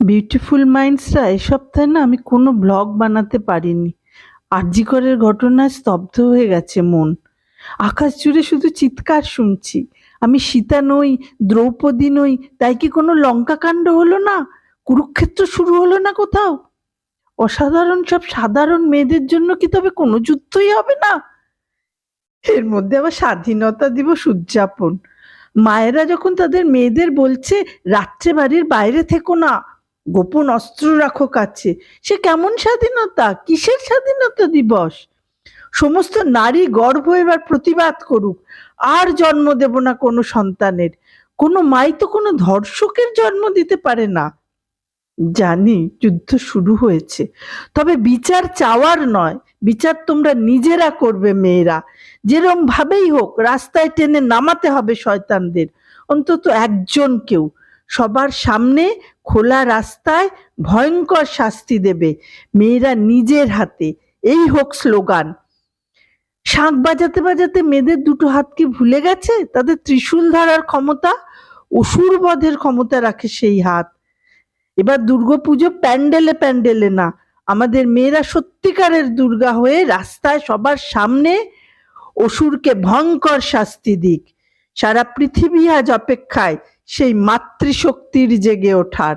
Beautiful মাইন্ডসরা এ সপ্তাহে না আমি কোনো ব্লগ বানাতে পারিনি। আরজিকরের ঘটনায় স্তব্ধ হয়ে গেছে মন। আকাশ জুড়ে শুধু চিৎকার শুনছি। আমি সীতা নই, দ্রৌপদী নই, তাই কি কোনো লঙ্কাকাণ্ড হলো না? কুরুক্ষেত্র শুরু হলো না কোথাও? অসাধারণ সব সাধারণ মেয়েদের জন্য কি তবে কোনো যুদ্ধই হবে না? এর মধ্যে আবার স্বাধীনতা দিবস উদযাপন। মায়েরা যখন তাদের মেয়েদের বলছে, রাত্রে বাড়ির বাইরে থেকো না। গোপন অস্ত্র রাখো কাছে। সে কেমন স্বাধীনতা? কিসের স্বাধীনতা দিবস? সমস্ত নারী গর্ভ এবার প্রতিবাদ করুক। আর জন্ম দেব না কোনো সন্তানের। কোনো মাই তো কোনো ধর্ষকের জন্ম দিতে পারে না। জানি যুদ্ধ শুরু হয়েছে। তবে বিচার চাওয়ার নয়। বিচার তোমরা নিজেরা করবে মেয়েরা। যেরম ভাবেই হোক, রাস্তায় টেনে নামাতে হবে শয়তানদের। অন্তত একজন কেউ। সবার সামনে খোলা রাস্তায় ভয়ঙ্কর শাস্তি দেবে মেয়েরা নিজের হাতে। এই হোক স্লোগান। শাঁখ বাজাতে বাজাতে মেয়েদের দুটো হাত কি ভুলে গেছে? তাদের ত্রিশূল ধরার ক্ষমতা, অসুর বধের ক্ষমতা রাখে সেই হাত। এবার দুর্গাপুজো প্যান্ডেলে প্যান্ডেলে না, আমাদের মেয়েরা সত্যিকারের দুর্গা হয়ে রাস্তায় সবার সামনে অসুরকে ভয়ঙ্কর শাস্তি দিক। সারা পৃথিবী আজ অপেক্ষায়। সেই মাতৃশক্তির জেগে ওঠার।